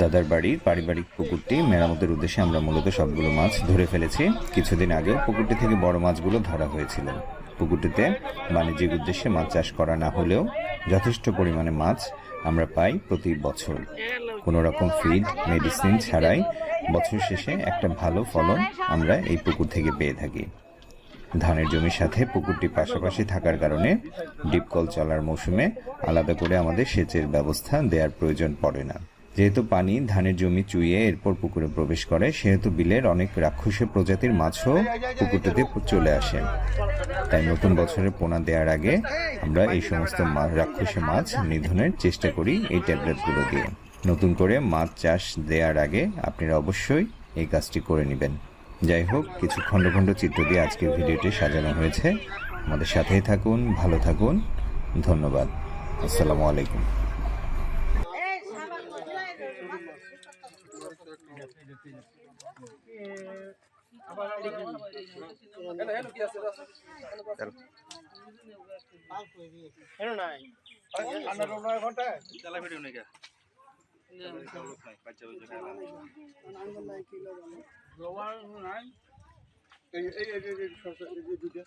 দাদার বাড়ির পারিবারিক পুকুরটি, মেরামতের উদ্দেশ্যে আমরা মূলত সবগুলো মাছ ধরে ফেলেছি। কিছুদিন আগেও পুকুরটি থেকে বড় মাছগুলো ধরা হয়েছিল। পুকুরটিতে বাণিজ্যিক উদ্দেশ্যে মাছ চাষ করা না হলেও যথেষ্ট পরিমাণে মাছ আমরা পাই প্রতি বছর। কোনো রকম ফিড মেডিসিন ছাড়াই বছর শেষে একটা ভালো ফলন আমরা এই পুকুর থেকে পেয়ে থাকি। ধানের জমির সাথে পুকুরটি পাশাপাশি থাকার কারণে ডিপকল চলার মৌসুমে আলাদা করে আমাদের সেচের ব্যবস্থা দেওয়ার প্রয়োজন পড়ে না। যেহেতু পানি ধানের জমি চুইয়ে এরপর পুকুরে প্রবেশ করে, সেহেতু বিলের অনেক রাক্ষসী প্রজাতির মাছও পুকুরটিতে চলে আসে। তাই নতুন বছরের পোনা দেওয়ার আগে আমরা এই সমস্ত রাক্ষসী মাছ নিধনের চেষ্টা করি এই ট্যাবলেটগুলো দিয়ে। নতুন করে মাছ চাষ দেওয়ার আগে আপনারা অবশ্যই এই কাজটি করে নেবেন। যাই হোক, কিছু খণ্ড খণ্ড চিত্র দিয়ে আজকের ভিডিওটি সাজানো হয়েছে। আমাদের সাথেই থাকুন, ভালো থাকুন। ধন্যবাদ। আসসালামু আলাইকুম। এই এই এই এই দুইটা